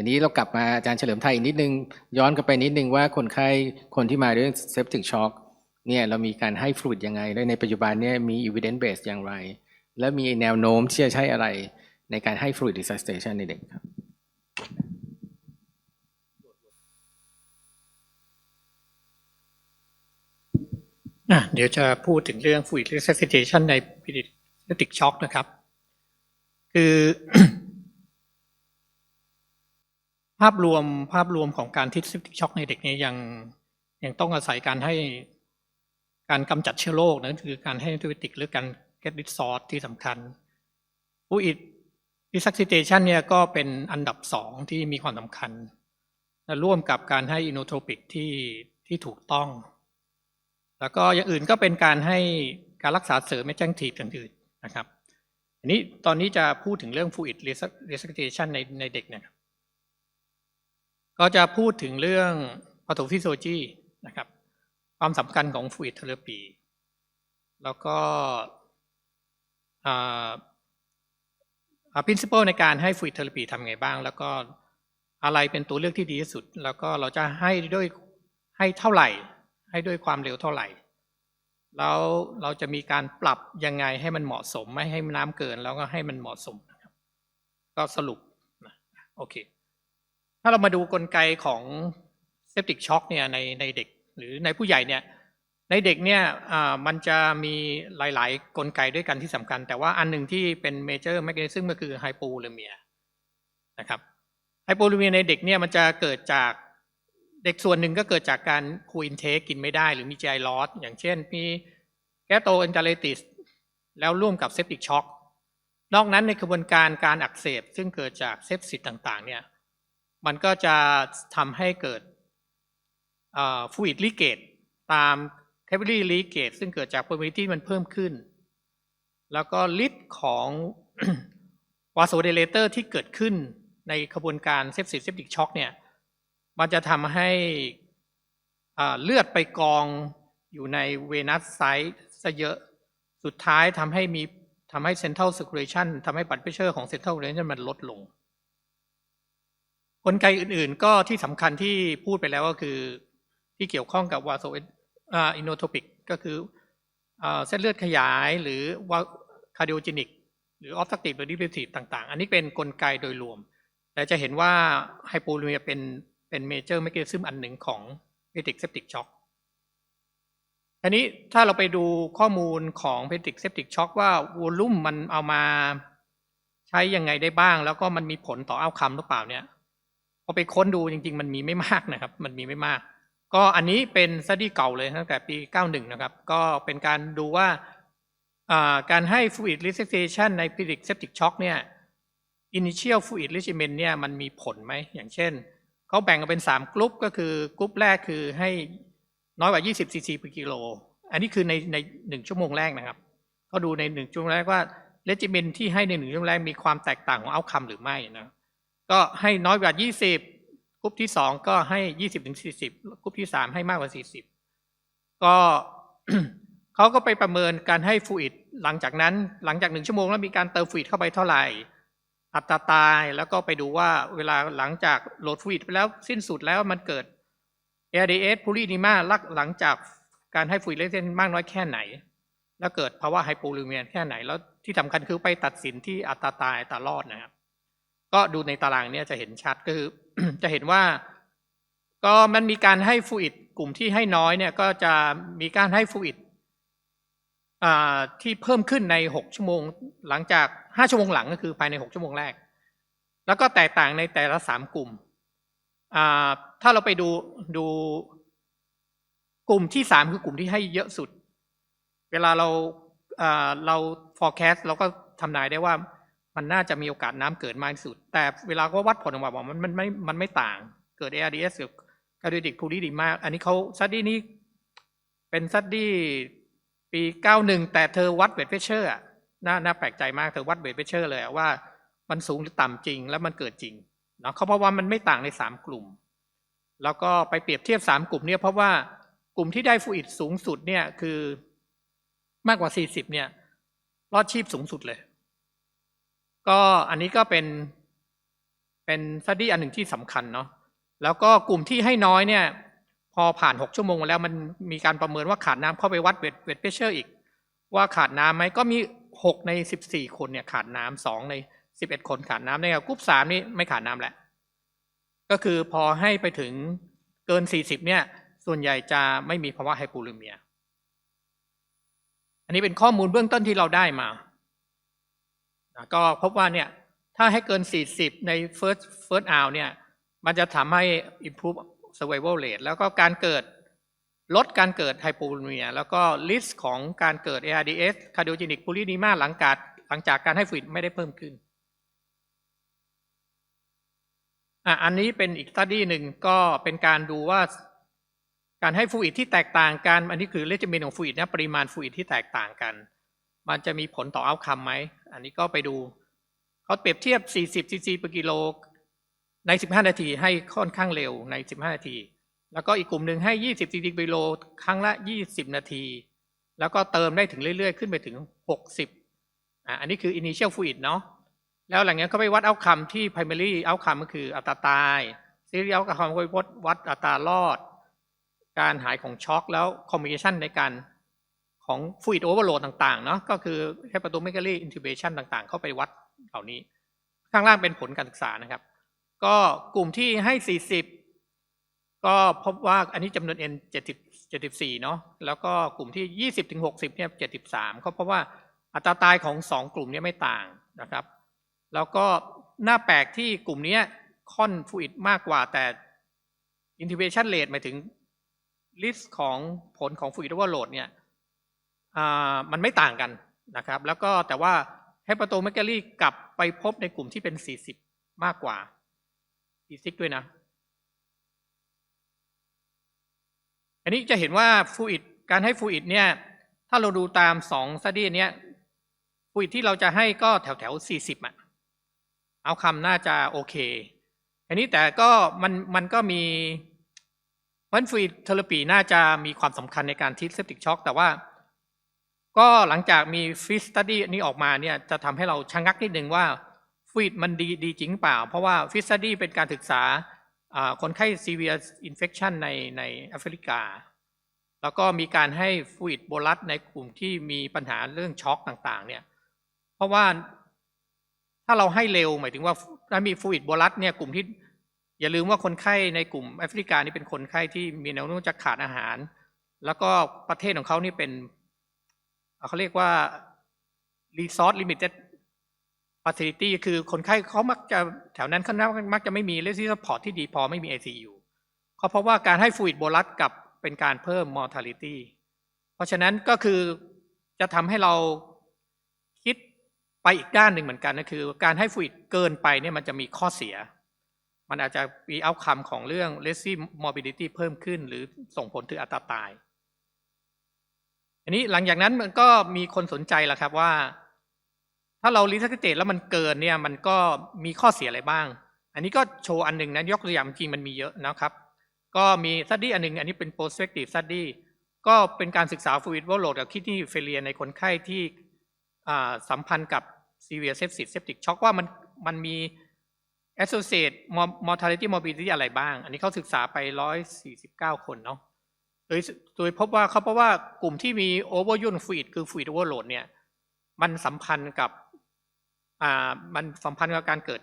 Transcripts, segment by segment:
ทีนี้เรากลับมาอาจารย์เฉลิมไทยอีกนิดนึง ย้อนกลับไปนิดนึงว่าคนไข้คนที่มาด้วยเซปติกช็อกเนี่ยเรามีการให้ฟลูดยังไง และในปัจจุบันเนี่ยมี evidence base อย่างไร และมีแนวโน้มที่จะใช้อะไรในการให้ fluid resuscitation ในเด็กครับอะเดี๋ยวจะพูดถึงเรื่อง fluid resuscitation ใน pediatric shock นะครับ คือ ภาพรวมภาพรวมของการทิศ septic shock ในเด็กเนี่ยยังยังต้องอาศัยการให้การกำจัดเชื้อโรคนะคือการให้ antibiotic หรือการ get rid salt ที่สำคัญ fluid resuscitation เนี่ยก็เป็นอันดับสองที่มีความสำคัญและร่วมกับการให้ inotropic ที่ที่ถูกต้อง แล้วก็อย่างอื่นก็เป็นการให้การรักษาเสริมไม่แจ้งทีบอย่างอื่นนะครับอันนี้ตอนนี้จะพูดถึงเรื่อง fluid resuscitation ในในเด็กเนะครับ ก็จะพูดถึงเรื่อง pathophysiology นะครับ ความสำคัญของ fluid therapy แล้วก็อ่าอ่า principle ในการให้ fluid therapy ทำไงบ้าง แล้วก็อะไรเป็นตัวเลือกที่ดีที่สุด แล้วก็เราจะให้ด้วยให้เท่าไหร่ ให้ด้วยความเร็วเท่าไหร่ แล้วเราจะมีการปรับยังไงให้มันเหมาะสม ไม่ให้น้ำเกิน แล้วก็ให้มันเหมาะสมนะครับก็สรุปนะโอเคาเรามาดูกลไกของเซปติกช็อคเนี่ยในในเด็กหรือในผู้ใหญ่เนี่ยในเด็กเนี่ยมันจะมีหลาย ๆ กลไกด้วยกันที่สำคัญ แต่ว่าอันหนึ่งที่เป็นเมเจอร์แมกนีซึมก็คือไฮโปเลเมียนะครับไฮโปเลเมียในเด็กเนี่ยมันจะเกิดจากเด็กส่วนหนึ่งก็เกิดจากการคูอินเทคกินไม่ได้ หรือมี GI loss อย่างเช่นมีแกโตเอนเตอร์ติสแล้วร่วมกับเซปติกช็อคนอกนั้นในกระบวนการการอักเสบซึ่งเกิดจากเซปซิสต่าง ๆ เนี่ย มันก็จะทำให้เกิดฟูอิดลีเกตตามแคป i ลีลีเกตซึ่งเกิดจาก permeability มันเพิ่มขึ้น แล้วก็ฤทธิ์ของวาโซเดเลเตอร์ที่เกิดขึ้นในกระบวนการเซปซิสเซปติกช็อกเนี่ยมันจะทำให้เลือดไปกองอยู่ในเวนัสไซต์ซะเยอะสุดท้ายทำให้มีทำให้เซนทรัล c i r c u l a t i o n ทำให้บัตรเพชเชอร์ของเซนทรัล c i r c u l a t i o n มันลดลง ลไกอื่นๆ ก็ที่สำคัญที่พูดไปแล้วก็คือ ที่เกี่ยวข้องกับวาโซอินโนโทปิกก็คือเส้นเลือดขยายหรือว่าคาร์ดิโอจินิกหรือออฟตักติฟหรือดิเ e ทีฟต่างๆ อันนี้เป็นกลไกโดยรวม แต่จะเห็นว่าไฮโปลูเมียเป็นเป็นเมเจอร์ m e ม h ซึมอันหนึ่งของเพติกเซปติกช็อคทีนี้ถ้าเราไปดูข้อมูลของเพติกเซปติกช็อคว่าวอลลุ่มมันเอามาใช้ยังไงได้บ้าง แล้วก็มันมีผลต่อเอาคำหรือเปล่าเนี่ย อไปค้นดูจริง ๆ มันมีไม่มากนะครับ มันมีไม่มาก ก็อันนี้เป็นสตี้เก่าเลยตั้งแต่ปี 91 นะครับ ก็เป็นการดูว่าการให้ fluid resuscitation ใน pedic septic shock เนี่ย initial fluid regimen เนี่ยมันมีผลไหม อย่างเช่น เขาแบ่งออกเป็น 3 กลุ่มก็คือกลุ่มแรกคือให้น้อยกว่า 20 cc per กิโล อันนี้คือในในหนึ่งชั่วโมงแรกนะครับเขาดูในหนึ่งชั่วโมงแรกว่า regimen ที่ให้ในหนึ่งชั่วโมงแรกมีความแตกต่างของ outcome หรือไม่นะ ก็ให้น้อยกว่า 20กลุ่มที่สองก็ให้ 20ถึง40กลุ่มที่สามให้มากกว่า 40 ก็เขาก็ไปประเมินการให้ฟลูอิดหลังจากนั้นหลังจากหนึ่งชั่วโมงแล้วมีการเติมฟลูอิดเข้าไปเท่าไหร่อัตราตายแล้วก็ไปดูว่าเวลาหลังจากโหลดฟลูอิดไปแล้วสิ้นสุดแล้วมันเกิด ARDS พูลีนีมาลักหลังจากการให้ฟลูอิดเลเซนมากน้อยแค่ไหน แล้วเกิดภาวะไฮโปลูเมียแค่ไหนแล้วที่สำคัญคือไปตัดสินที่อัตราตายอัตรารอดนะครับ ก็ดูในตารางเนี้ยจะเห็นชัดก็คือจะเห็นว่า ก็มันมีการให้ฟูอิดกลุ่มที่ให้น้อยเนี่ยก็จะมีการให้ฟูอิดที่เพิ่มขึ้นในหกชั่วโมง หลังจากห้าชั่วโมงหลังก็คือภายในหกชั่วโมงแรก แล้วก็แตกต่างในแต่ละสามกลุ่ม ถ้าเราไปดูดูกลุ่มที่สามคือกลุ่มที่ให้เยอะสุด เวลาเราอ่าเรา forecast เราก็ทำนายได้ว่า มันน่าจะมีโอกาสน้ำเกิดมากที่สุด แต่เวลาก็วัดผลออกมาบอกมันมันไม่มันไม่ต่างเกิด ARDS กับ cardiac p u l i ดีมาก อันนี้เขาซัดดี้นี้เป็นซัดดี้ปี 91 แต่เธอวัดเวทเพชเชอร์น่าน่าแปลกใจมากเธอวัดเวทเพชเชอร์เลยว่ามันสูงหรือต่ำจริงแล้วมันเกิดจริงเนาะเขาเพราะว่ามันไม่ต่างในสามกลุ่ม แล้วก็ไปเปรียบเทียบสามกลุ่มเนี่ยเพราะว่ากลุ่มที่ได้ฟูอิดสูงสุดเนี่ยคือมากกว่า 40 เนี่ยรอดชีพสูงสุดเลย ก็อันนี้ก็เป็นเป็นสตี้อันหนึ่งที่สำคัญเนาะแล้วก็กลุ่มที่ให้น้อยเนี่ย พอผ่านหกชั่วโมงแล้วมันมีการประเมินว่าขาดน้ำเข้าไปวัดเวทเวทเพชเชอร์อีก ว่าขาดน้ำไหมก็มีหกในสิบสี่คนเนี่ยขาดน้ำสองในสิบเอ็ดคนขาดน้ำในกลุ่มสามนี่ไม่ขาดน้ำแหละ ก็คือพอให้ไปถึงเกินสี่สิบเนี่ย ส่วนใหญ่จะไม่มีภาวะไฮปูลิเมีย อันนี้เป็นข้อมูลเบื้องต้นที่เราได้มา ก็พบว่าเนี่ยถ้าให้เกิน 40 ใน first first hour เนี่ยมันจะทำให้ improve survival rate แล้วก็การเกิดลดการเกิดไฮโปลิเมีย แล้วก็ risk ของการเกิด ARDS cardiogenic polyedema หลังจากหลังจากการให้ฟลูอิดไม่ได้เพิ่มขึ้นอะอันนี้เป็นอีก study หนึ่งก็เป็นการดูว่าการให้ฟูอิดที่แตกต่างกัน อันนี้คือเลจเมนของฟูอิดนะปริมาณฟูอิดที่แตกต่างกัน มันจะมีผลต่อเอาคัมไหม อันนี้ก็ไปดูเขาเปรียบเทียบ 40 ซีซีต่อกิโล ใน 15 นาทีให้ค่อนข้างเร็วใน 15 นาที แล้วก็อีกกลุ่มหนึ่งให้ 20 ซีซีต่อกิโลครั้งละ 20 นาที แล้วก็เติมได้ถึงเรื่อยๆ ขึ้นไปถึง 60อ่าอันนี้คือ initial fluid เนาะแล้วหลังจากนั้นก็ไปวัดเอาคัมที่ primary เอาคัมก็คืออัตราตาย serial เอาคัมก็ไปวัดวัดอัตรารอด การหายของช็อกแล้วคอมมิ n ชันในการ ของฟ l ู i d โอเวอร์โหลดต่างๆเนาะก็คือแค่ประตูเมกาลีอินทิเบชันต่างๆ เข้าไปวัดเหล่านี้ ข้างล่างเป็นผลการศึกษานะครับ ก็กลุ่มที่ให้ 40 ก็พบว่าอันนี้จำนวน N 70 74เนาะแล้วก็กลุ่มที่ 20ถึง60เนี่ย73ก็เพราะว่าอัตราตายของ 2 กลุ่มนี้ไม่ต่างนะครับ แล้วก็หน้าแปลกที่กลุ่มนี้ค่อนฟ l ู i d มากกว่าแต่ intubation rate หมายถึงลิสต์ของผลของฟ l ู i d โอเวอร์โหลดเนี่ย มันไม่ต่างกันนะครับ แล้วก็แต่ว่าเฮปโตเมกาลีกลับไปพบในกลุ่มที่เป็น 40 มากกว่าอีซิกด้วยนะ อันนี้จะเห็นว่าฟูอิดการให้ฟูอิดเนี่ย ถ้าเราดูตามสองสตี้เนี้ยฟูอิดที่เราจะให้ก็แถวแถวสี่ะเอาคำน่าจะโอเค อันนี้แต่ก็มันมันก็มีวันฟรีเทอราปีน่าจะมีความสำคัญในการทิศเซปติกช็อกแต่ว่า ก็หลังจากมีฟิสตัดดี้นี้ออกมาเนี่ยจะทำให้เราชะงักนิดนึงว่าฟีดมันดีดีจริงเปล่า เพราะว่าฟิสตัดดี้เป็นการศึกษาคนไข้ severe infection ในในแอฟริกา แล้วก็มีการให้ฟลูดโบลัสในกลุ่มที่มีปัญหาเรื่องช็อกต่างๆ เนี่ย เพราะว่าถ้าเราให้เร็วหมายถึงว่าถ้ามีฟูอิดโบลัสเนี่ยกลุ่มที่อย่าลืมว่าคนไข้ในกลุ่มแอฟริกานี่เป็นคนไข้ที่มีแนวโน้มจะขาดอาหาร แล้วก็ประเทศของเขานี่เป็น เขาเรียกว่า resource limited facility คือคนไข้เขามักจะแถวนั้นเขามักจะไม่มี r e s i s support ที่ดีพอไม่มี ICU เขาเพราะว่าการให้ฟลูอิดโบลัสกับเป็นการเพิ่ม mortality เพราะฉะนั้นก็คือจะทำให้เราคิดไปอีกด้านหนึ่งเหมือนกันก็คือ การให้ฟลูอิดเกินไปเนี่ยมันจะมีข้อเสีย มันอาจจะมีเอาคำของเรื่อง l e s i morbidity เพิ่มขึ้น หรือส่งผลถึงอัตราตาย อันนี้หลังจากนั้นมันก็มีคนสนใจแล้วครับว่า ถ้าเรารีทักเตตแล้วมันเกินเนี่ยมันก็มีข้อเสียอะไรบ้าง อันนี้ก็โชว์อันหนึ่งนะยกตัวอย่างจริงมันมีเยอะนะครับ ก็มีสตี้อันหนึ่งอันนี้เป็น prospective study ก็เป็นการศึกษา fluid overload กับ kidney failure ในคนไข้ที่อ่าสัมพันธ์กับ severe sepsis septic shock ว่ามันมันมี associate mortality morbidity อะไรบ้าง อันนี้เขาศึกษาไป 149 คนเนาะ โดยโดยพบว่าเขาพบว่ากลุ่มที่มี overuse fluid คือ fluid overload เนี่ยมันสัมพันธ์กับอ่ามันสัมพันธ์กับการเกิด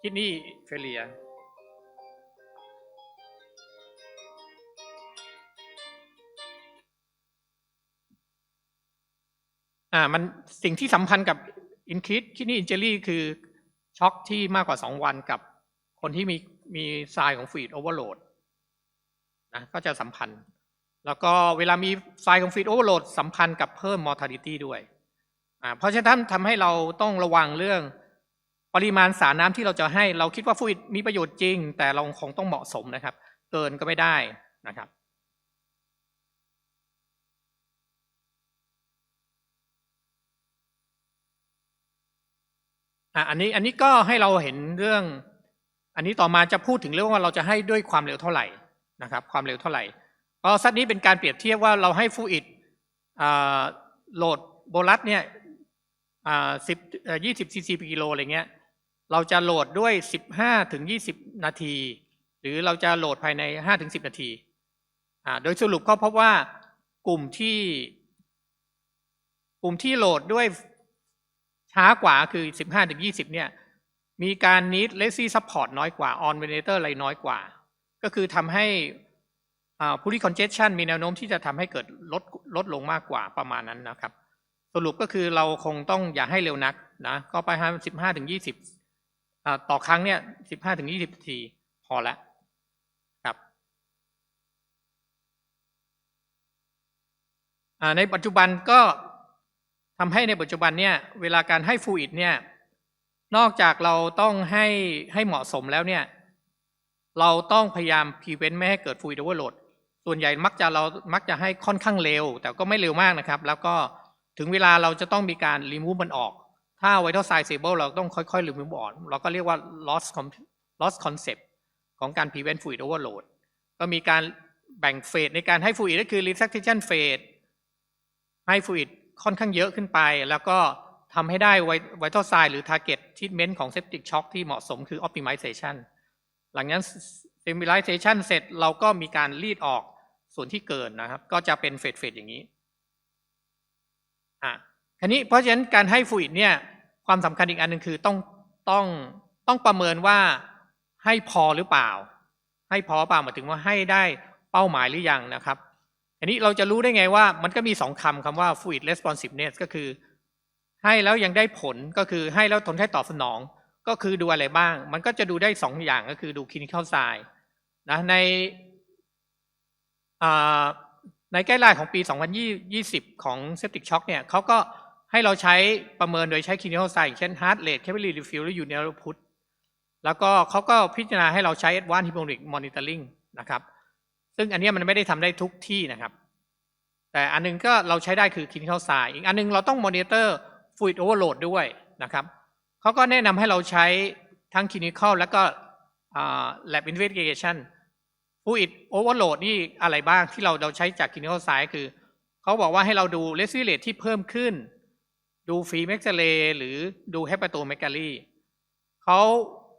kidney failure อ่ามันสิ่งที่สัมพันธ์กับ increase kidney injury คือช็อกที่มากกว่า 2 วันกับคนที่มีมีทรายของ fluid overload นะก็จะสัมพันธ์ แล้วก็เวลามีไฟล์ของ feed overload สัมพันธ์กับเพิ่ม mortality ด้วยอ่าเพราะฉะนั้นทำให้เราต้องระวังเรื่องปริมาณสารน้ำที่เราจะให้เราคิดว่าฟ u ู d มีประโยชน์จริง แต่เราคงต้องเหมาะสมนะครับ เกินก็ไม่ได้นะครับอันนี้อันนี้ก็ให้เราเห็นเรื่อง อันนี้ต่อมาจะพูดถึงเรื่องว่าเราจะให้ด้วยความเร็วเท่าไหร่ นะครับความเร็วเท่าไหร่ก็ซัดนี้เป็นการเปรียบเทียบว่าเราให้ฟูอิดโหลดโบลัสเนี่ยสิบยี่สิบซีซีกิโลอะไรเงี้ยเราจะโหลดด้วย15ถึง20นาที หรือเราจะโหลดภายใน5ถึง10นาทีโดยสรุปก็พบว่ากลุ่มที่กลุ่มที่โหลดด้วยช้ากว่าคือ 15ถึง20 เนี่ย มีการ need lazy support น้อยกว่า on ventilator อะไรน้อยกว่า ก็คือทำให้อ่า pulmonary congestion มีแนวโน้มที่จะทำให้เกิดลดลดลงมากกว่าประมาณนั้นนะครับ สรุปก็คือเราคงต้องอย่าให้เร็วนักนะก็ไปห้าสิบห้าถึงยี่สิบต่อครั้งเนี่ยสิบห้าถึงยี่สิบนาทีพอละครับในปัจจุบันก็ทำให้ในปัจจุบันเนี่ยเวลาการให้ฟูอิดเนี่ยนอกจากเราต้องให้ให้เหมาะสมแล้วเนี่ย เราต้องพยายาม prevent ไม่ให้เกิด fluid overload ส่วนใหญ่มักจะเรามักจะให้ค่อนข้างเร็ว แต่ก็ไม่เร็วมากนะครับ แล้วก็ถึงเวลาเราจะต้องมีการ remove มันออก ถ้า vital sign stable เราต้องค่อยๆ remove ออกเราก็เรียกว่า loss loss concept ของการ prevent fluid overload ก็มีการแบ่งเฟสในการให้ fluid ก็คือ resuscitation phase ให้ fluid ค่อนข้างเยอะขึ้นไป แล้วก็ทำให้ได้ vital sign หรือ target treatment ของ septic shock ที่เหมาะสมคือ optimization หลังนั้น stabilization เสร็จเราก็มีการรีดออกส่วนที่เกินนะครับ ก็จะเป็นเฟสเฟสอย่างนี้อะคันนี้เพราะฉะนั้นการให้ฟูอิดเนี่ยความสำคัญอีกอันหนึ่งคือต้องต้องต้องประเมินว่าให้พอหรือเปล่า ให้พอเปล่าหมายถึงว่าให้ได้เป้าหมายหรือยังนะครับ อันนี้เราจะรู้ได้ไงว่ามันก็มีสองคำคำว่า fluid responsiveness ก็คือ ให้แล้วยังได้ผลก็คือให้แล้วทนให้ตอบสนอง ก็คือดูอะไรบ้าง มันก็จะดูได้สองอย่างก็คือดู clinical sign นะในในใกล้ไลน์ของปี 2020 ของ septic shock เนี่ยเขาก็ให้เราใช้ประเมินโดยใช้ clinical sign อย่างเช่น heart rate capillary refill หรือ urinary output แล้วก็เขาก็พิจารณาให้เราใช้ advanced hemodynamic monitoring นะครับ ซึ่งอันนี้มันไม่ได้ทำได้ทุกที่นะครับ แต่อันนึงก็เราใช้ได้คือ clinical sign อีกอันนึงเราต้อง monitor fluid overload ด้วยนะครับ เขาก็แนะนำให้เราใช้ทั้ง clinical แล้วก็อ่า lab investigation fluid overload นี่อะไรบ้างที่เราเราใช้จาก clinical side คือ เขาบอกว่าให้เราดู rescue rate ที่เพิ่มขึ้น ดูฟีเม็กซเรหรือดู hepatomegaly เขา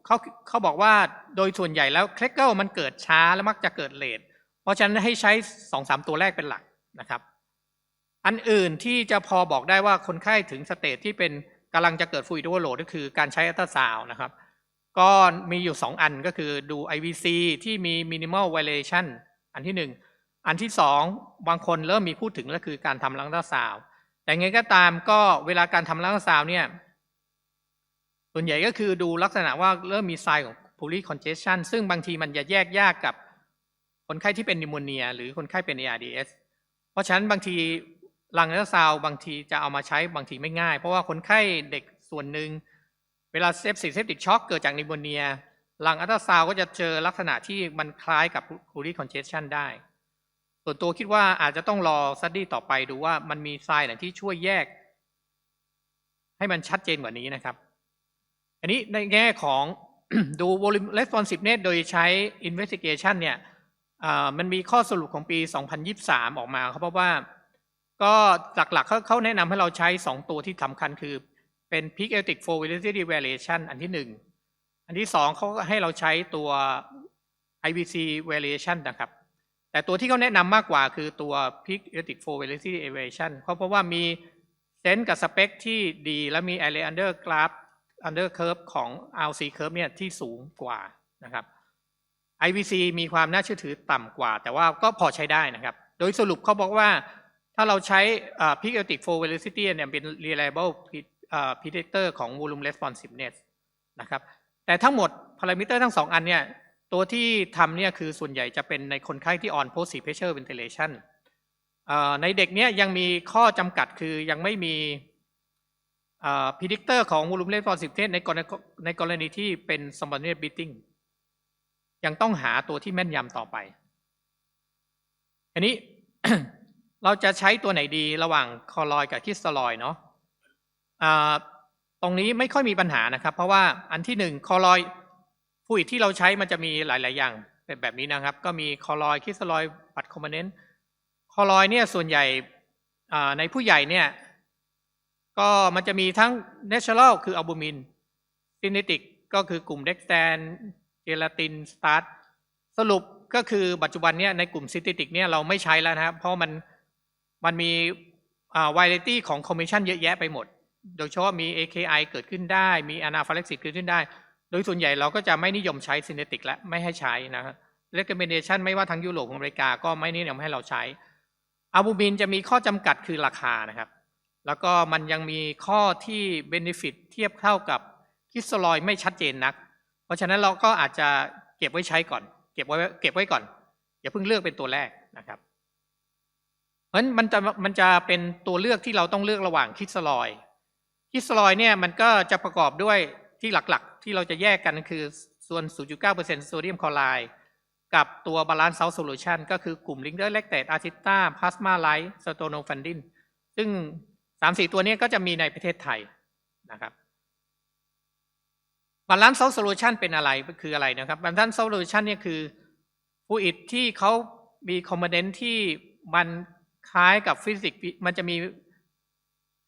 เขาเขาบอกว่าโดยส่วนใหญ่แล้วเคลเกิลมันเกิดช้าแล้วมักจะเกิดเลทเพราะฉะนั้นให้ใช้สองสามตัวแรกเป็นหลักนะครับ อันอื่นที่จะพอบอกได้ว่าคนไข้ถึงสเตจที่เป็น กำลังจะเกิดฟ l ู i d โ v e r l o a d ก็คือการใช้อัลตราซาวนะครับ ก็มีอยู่สองอันก็คือดู IVC ที่มี minimal variation อันที่หนึ่งอันที่สองบางคนเริ่มมีพูดถึงก็คือการทำลังอัลตราซาวแต่ไงก็ตามก็เวลาการทำลังอัลตราซาวเนี่ยส่วนใหญ่ก็คือดูลักษณะว่าเริ่มมีไซน์ของ pulmonary congestion ซึ่งบางทีมันจะแยกยากกับคนไข้ที่เป็นนิโมเนีย หรือคนไข้เป็น ARDS เพราะฉะนั้นบางที ลังอัลตราซาวบางทีจะเอามาใช้บางทีไม่ง่าย เพราะว่าคนไข้เด็กส่วนหนึ่งเวลาเซฟสิเซฟติกช็อกเกิดจากนิโมเนียลังอัลตราซาวก็จะเจอลักษณะที่มันคล้ายกับ pulmonary congestion ได้ ส่วนตัวคิดว่าอาจจะต้องรอสตดี้ต่อไปดูว่ามันมีไซน์ไหนที่ช่วยแยก ให้มันชัดเจนกว่านี้นะครับ อันนี้ในแง่ของดู volume responsiveness โดยใช้ investigation เนี่ยมันมีข้อสรุปของปี 2023 ออกมาครับเพราว่า ก็หลักๆเขาาแนะนำให้เราใช้ 2 ตัวที่สำคัญคือเป็น peak aortic flow velocity variation อันที่ 1 อันที่ 2เขาให้เราใช้ตัว IVC variation นะครับ แต่ตัวที่เขาแนะนำมากกว่าคือตัว peak aortic flow velocity variation เพราะเพราะว่ามีเซนส์กับสเปคที่ดี และมี area under graph under curve ของ RC curve เนี่ยที่สูงกว่านะครับ IVC มีความน่าเชื่อถือต่ำกว่า แต่ว่าก็พอใช้ได้นะครับ โดยสรุปเขาบอกว่า ถ้าเราใช้อ่า peak aortic flow velocity เนี่ยเป็น reliable predictor ของ volume responsiveness นะครับ แต่ทั้งหมดพารามิเตอร์ทั้งสองอันเนี่ย ตัวที่ทำเนี่ยคือส่วนใหญ่จะเป็นในคนไข้ที่ on post pressure ventilation อ่าในเด็กเนี่ยยังมีข้อจำกัดคือยังไม่มี predictor ของ volume responsiveness ในกรณีในกรณีที่เป็น spontaneous breathing ยังต้องหาตัวที่แม่นยำต่อไป อันนี้ เราจะใช้ตัวไหนดีระหว่างคอลอยกับคริสตลอยเนาะตรงนี้ไม่ค่อยมีปัญหานะครับ เพราะว่าอันที่หนึ่งคอลอยฟูอิดที่เราใช้มันจะมีหลาย ๆ อย่างเป็นแบบนี้นะครับ ก็มีคอลอยคริสตลอยปัดคอมมานเนนต์คอลอยเนี่ยส่วนใหญ่ในผู้ใหญ่เนี่ยก็มันจะมีทั้ง natural คืออัลบูมินซินเนติกก็คือกลุ่มเด็กแตนเจลาตินสตาร์ทสรุปก็คือปัจจุบันเนี้ยในกลุ่มซินเทติกเนี่ยเราไม่ใช้แล้วนะครับ เพราะมัน มันมีวายเลตี้ของคอมมิชชั่นเยอะแยะไปหมด โดยเฉพาะมี AKI เกิดขึ้นได้ มี anaphylaxis เกิดขึ้นได้ โดยส่วนใหญ่เราก็จะไม่นิยมใช้ซินเทติกและไม่ให้ใช้นะครับ recommendation ไม่ว่าทั้งยุโรปอเมริกาก็ไม่นิยมให้เราใช้อะบูมินจะมีข้อจำกัดคือราคานะครับ แล้วก็มันยังมีข้อที่ benefit เทียบเท่ากับคิสโซลอยไม่ชัดเจนนัก เพราะฉะนั้นเราก็อาจจะเก็บไว้ใช้ก่อน เก็บไว้เก็บไว้ก่อน อย่าเพิ่งเลือกเป็นตัวแรกนะครับ เพราะฉะนั้นมันจะมันจะเป็นตัวเลือกที่เราต้องเลือกระหว่างคิสลอยคิสลอยเนี่ยมันก็จะประกอบด้วยที่หลักๆ ที่เราจะแยกกันคือส่วน 0.9%โซเดียมคลอไรด์กับตัวบาลานซ์เซลโซลูชันก็คือกลุ่มลิงเดอร์เลกเตตอาซิต้าพลาสมาไลท์สโตโนฟันดินซึ่งสามสี่ตัวนี้ก็จะมีในประเทศไทยนะครับบาลานซ์เซลล์โซลูชันเป็นอะไรคืออะไรนะครับบาลานซ์โซลูชันเนี่ยคือฟูอิดที่เขามีคอมโพเนนต์ที่มัน คล้ายกับฟิสิกส์มันจะมี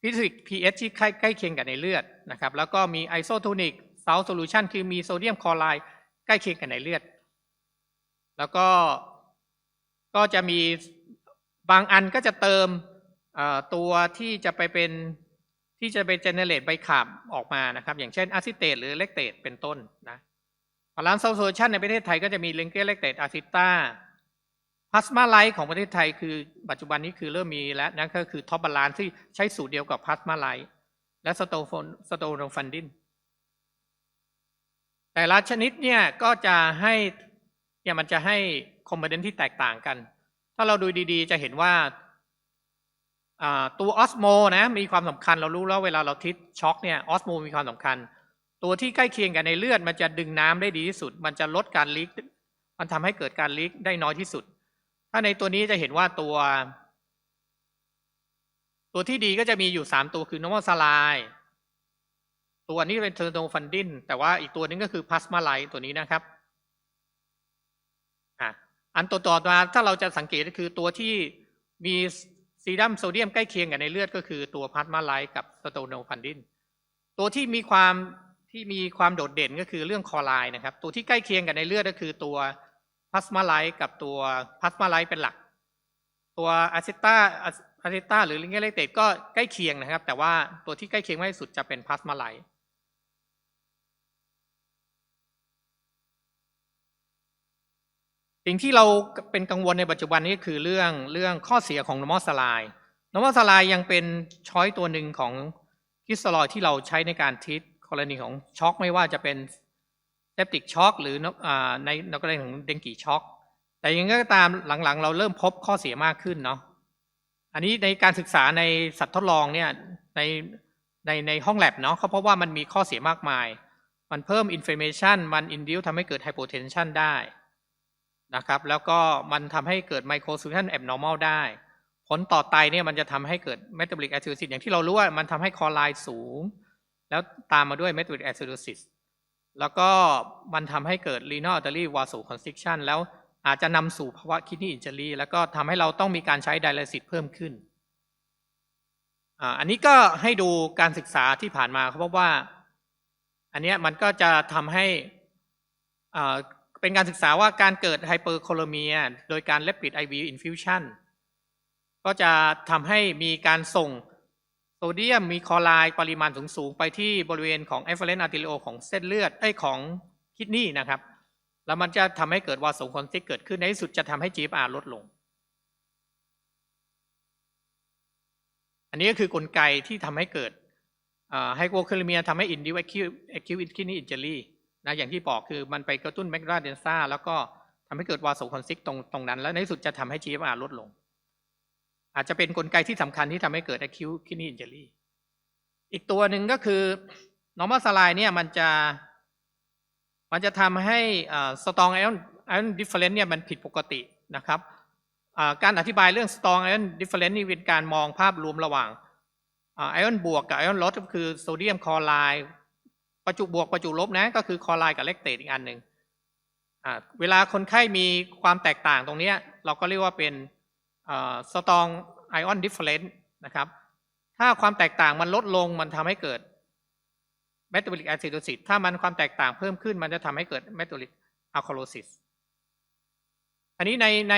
ฟิสิกส์ pH ที่ใกล้ใกล้เคียงกับในเลือดนะครับ แล้วก็มีไอโซโทนิกเซลโซลูชันคือมีโซเดียมคลอไรด์ใกล้เคียงกับในเลือด แล้วก็ก็จะมีบางอันก็จะเติมตัวที่จะไปเป็นที่จะไปเจเนเรตใบขาบออกมานะครับ อย่างเช่นอะซิเตตหรือเลกเตตเป็นต้นนะบาลานซ์โซลูชันในประเทศไทยก็จะมีเลงเกเลกเตตอะซิต้า พลาสมาไลท์ของประเทศไทยคือปัจจุบันนี้คือเริ่มมีแล้วนั่นก็คือท็อปบาลานซ์ที่ใช้สูตรเดียวกับพลาสมาไลท์และสโตฟนสโตโนฟันดินแต่ละชนิดเนี่ยก็จะให้เนี่ยมันจะให้คอมโพเนนต์ที่แตกต่างกัน ถ้าเราดูดีๆ จะเห็นว่าตัวออสโมนะมีความสำคัญเรารู้แล้วเวลาเราทิศช็อคเนี่ยออสโมมีความสำคัญ ตัวที่ใกล้เคียงกันในเลือดมันจะดึงน้ำได้ดีที่สุด มันจะลดการลีกมันทำให้เกิดการลีกได้น้อยที่สุด ถ้าในตัวนี้จะเห็นว่าตัว ตัวที่ดีก็จะมีอยู่สามตัวคือ normal saline ตัวนี้เป็นเทอร์โนฟันดินแต่ว่าอีกตัวนึงก็คือพลาสมาไลท์ตัวนี้นะครับอะอันตัวต่อมาถ้าเราจะสังเกตก็คือตัวที่มีซีรัมโซเดียมใกล้เคียงกันในเลือดก็คือตัวพลาสมาไลท์กับสโตโนฟันดินตัวที่มีความที่มีความโดดเด่นก็คือเรื่องคอไลน์นะครับ ตัวที่ใกล้เคียงกันในเลือดก็คือตัว พลาสมาไลท์กับตัวพลาสมาไลท์เป็นหลัก ตัวอะซิต้าอะซิต้าหรือลิงเกเลเตตก็ใกล้เคียงนะครับ แต่ว่าตัวที่ใกล้เคียงมากที่สุดจะเป็นพลาสมาไลท์สิ่งที่เราเป็นกังวลในปัจจุบันนี้คือเรื่องเรื่องข้อเสียของ normal saline normal saline ยังเป็นช้อยตัวหนึ่งของคิสโซลอยที่เราใช้ในการทิศกรณีของช็อกไม่ว่าจะเป็น ซปติกช็อกหรือในนกรณีของเดงกีช็อกแต่ยังไงก็ตามหลังๆ เราเริ่มพบข้อเสียมากขึ้นเนาะอันนี้ในการศึกษาในสัตว์ทดลองเนี่ยในในในห้องแลบเนาะเขาพบว่ามันมีข้อเสียมากมาย มันเพิ่มอินฟล m a t i o n มันอินดิวทำให้เกิดไฮโปเทนชันได้นะครับแล้วก็มันทำให้เกิดไมโครซูชันแอบนอร์มอลได้ ผลต่อไตเนี่ยมันจะทำให้เกิดเมตาบอลิกแอซิโดซิสอย่างที่เรารู้ว่ามันทำให้คอไลน์สูง แล้วตามมาด้วยเมตาบอลิกแอซิโดซิส แล้วก็มันทำให้เกิด renal artery vasoconstriction แล้วอาจจะนำสู่ภาวะ kidney injury แล้วก็ทำให้เราต้องมีการใช้ dialysis เพิ่มขึ้น อันนี้ก็ให้ดูการศึกษาที่ผ่านมาเขาพบว่า อันนี้มันก็จะทำให้เป็นการศึกษาว่าการเกิดไฮเปอร์โคลเมียโดยการเลปิด IV infusion ก็จะทำให้มีการส่ง โซเดียมมีคลอไรด์ปริมาณสูงๆ ไปที่บริเวณของ efferent arteriole ของเส้นเลือดไอ้ของคิดนีย์นะครับ แล้วมันจะทำให้เกิดวาสงคอนซิกเกิดขึ้นในที่สุดจะทำให้ GFR ลดลง อันนี้ก็คือกลไกที่ทำให้เกิดไฮโปคลเมียทำให้ induce acute acute kidney injury นะอย่างที่บอกคือมันไปกระตุ้นแมกนาเดนซ่าแล้วก็ทำให้เกิดวาโซคอนซิกตรงตรงนั้น แล้วในที่สุดจะทำให้ GFR ลดลง อาจจะเป็นนกลไกที่สำคัญที่ทำให้เกิด acute kidney injury อีกตัวหนึ่งก็คือ normal saline เนี่ยมันจะ มันจะทำให้ strong ion ion difference เนี่ยมันผิดปกตินะครับการอธิบายเรื่อง strong ion difference นี่เป็นการมองภาพรวมระหว่างไอออนบวกกับไอออนลดก็คือโซเดียมคลอไรด์ประจุบวกประจุลบนะก็คือคลอไรด์กับเลกเตตอีกอันหนึ่งเวลาคนไข้มีความแตกต่างตรงนี้เราก็เรียกว่าเป็น สตองไอออนดิฟเฟลนต์นะครับ ถ้าความแตกต่างมันลดลงมันทำให้เกิด metabolic acidosis ถ้ามันความแตกต่างเพิ่มขึ้นมันจะทำให้เกิด metabolic alkalosis อันนี้ในใน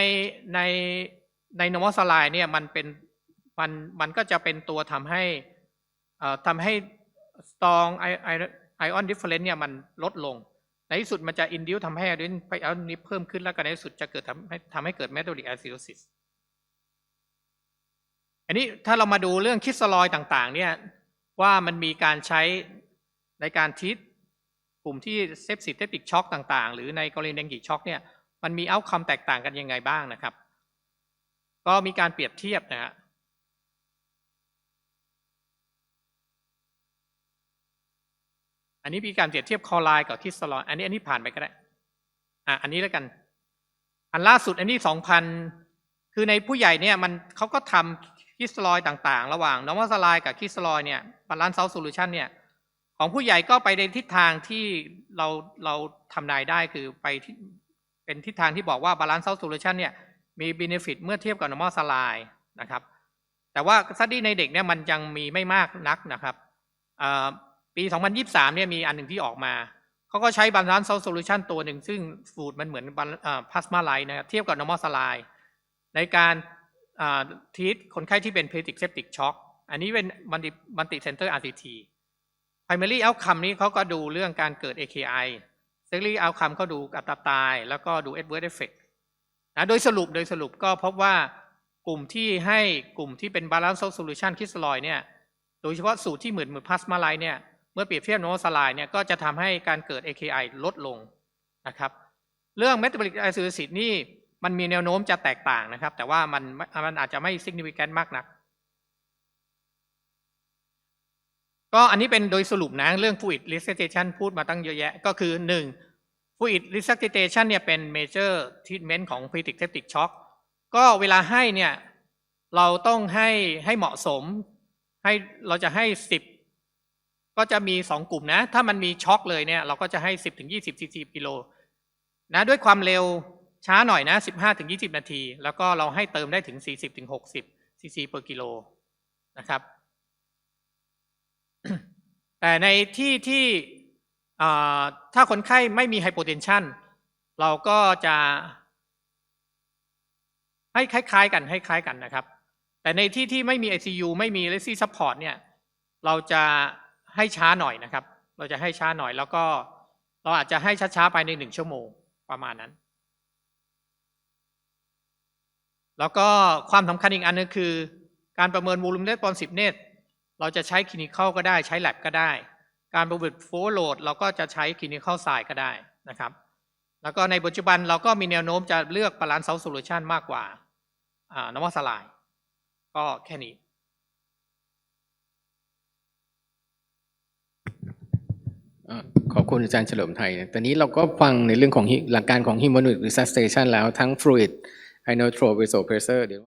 ในใน normal saline เนี่ยมันเป็นมันมันก็จะเป็นตัวทำให้อ่อทำให้ strong ion difference เนี่ยมันลดลง ในที่สุดมันจะ induce ทำให้ไอออนนี้เพิ่มขึ้นแล้วก็ในที่สุดจะเกิดทำให้ทำให้เกิด metabolic acidosis อัันนี้ถ้าเรามาดูเรื่องคริสตลลอยต่างๆ เนี่ยว่ามันมีการใช้ในการทิศกลุ่มที่เซปซิสเตติกช็อกต่างๆ หรือในกรณีแดงกีช็อกเนี่ยมันมีเอาคำแตกต่างกันยังไงบ้างนะครับ ก็มีการเปรียบเทียบนะฮะอันนี้มีการเปรียบเทียบคอไลน์กับคริสตลลอยอันนี้อันนี้ผ่านไปก็ได้อะอันนี้แล้วกัน อันล่าสุดอันนี้สองพันคือในผู้ใหญ่เนี่ยมันเขาก็ทำ ริสตัลอยด์ต่างๆ ระหว่างนอร์มอลสไลด์กับคริสตัลอยด์เนี่ยบาลานซ์เซลโซลูชันเนี่ยของผู้ใหญ่ก็ไปในทิศทางที่เราเราทำนายได้คือไปที่เป็นทิศทางที่บอกว่าบาลานซ์เซลโซลูชันเนี่ยมี benefit เมื่อเทียบกับ normal saline นะครับแต่ว่าสตี้ในเด็กเนี่ยมันยังมีไม่มากนักนะครับอ่าปี 2023 เนี่ยมีอันหนึ่งที่ออกมา เขาก็ใช้บาลานซ์เซลโซลูชันตัวหนึ่ง ซึ่งสูตรมันเหมือนพลาสมาไลท์นะครับเทียบกับ normal saline ในการ ทีตคนไข้ที่เป็น pediatric septic shock อันนี้เป็น multi center RCT primary outcome นี้เขาก็ดูเรื่องการเกิด AKI secondary outcome เขาดูอัตราตาย แล้วก็ดู adverse effect นะโดยสรุปโดยสรุปก็พบว่ากลุ่มที่ให้กลุ่มที่เป็น balance solution คริสลอยเนี่ยโดยเฉพาะสูตรที่เหมือนเหมือนพลาสมาไลเนี่ยเมื่อเปรียบเทียบโนสไลเนี่ยก็จะทำให้การเกิด AKI ลดลงนะครับ เรื่อง metabolic acidosis นี่ มันมีแนวโน้มจะแตกต่างนะครับ แต่ว่ามันมันอาจจะไม่ significant มากนัก ก็อันนี้เป็นโดยสรุปนะเรื่อง fluid resuscitation พูดมาตั้งเยอะแยะ ก็คือหนึ่ง fluid resuscitation เนี่ยเป็น major treatment ของ pediatric septic shock ก็เวลาให้เนี่ยเราต้องให้ให้เหมาะสม ให้เราจะให้สิบก็จะมีสองกลุ่มนะ ถ้ามันมีช็อกเลยเนี่ยเราก็จะให้สิบถึงยี่สิบซีซีกิโลนะด้วยความเร็ว ช้าหน่อยนะสิบห้าถึงยี่สิบนาที แล้วก็เราให้เติมได้ถึงสี่สิบถึงหกสิบซีซี per กิโลนะครับ แต่ในที่ที่ถ้าคนไข้ไม่มีไฮโปเทนชันเราก็จะให้คล้ายๆกันให้คล้ายกันนะครับ แต่ในที่ที่ไม่มี ICU ไม่มี r e s i support เนี่ย เราจะให้ช้าหน่อยนะครับ เราจะให้ช้าหน่อยแล้วก็เราอาจจะให้ช้าๆไปในหนึ่งชั่วโมงประมาณนั้น แล้วก็ความสำคัญอีกอันนึงคือ การประเมิน volume responsiveness เราจะใช้ clinical ก็ได้ใช้ lab ก็ได้ การประเมิน flow load เราก็จะใช้ clinical side ก็ได้นะครับ แล้วก็ในปัจจุบันเราก็มีแนวโน้มจะเลือก balance salt solution มากกว่าอ่า normal saline ก็แค่นี้ขอบคุณอาจารย์เฉลิมไทย ตอนนี้เราก็ฟังในเรื่องของหลักการของ Hemodynamic Resuscitation แล้วทั้ง Fluid Inotrope Vasopressor เดี๋ยว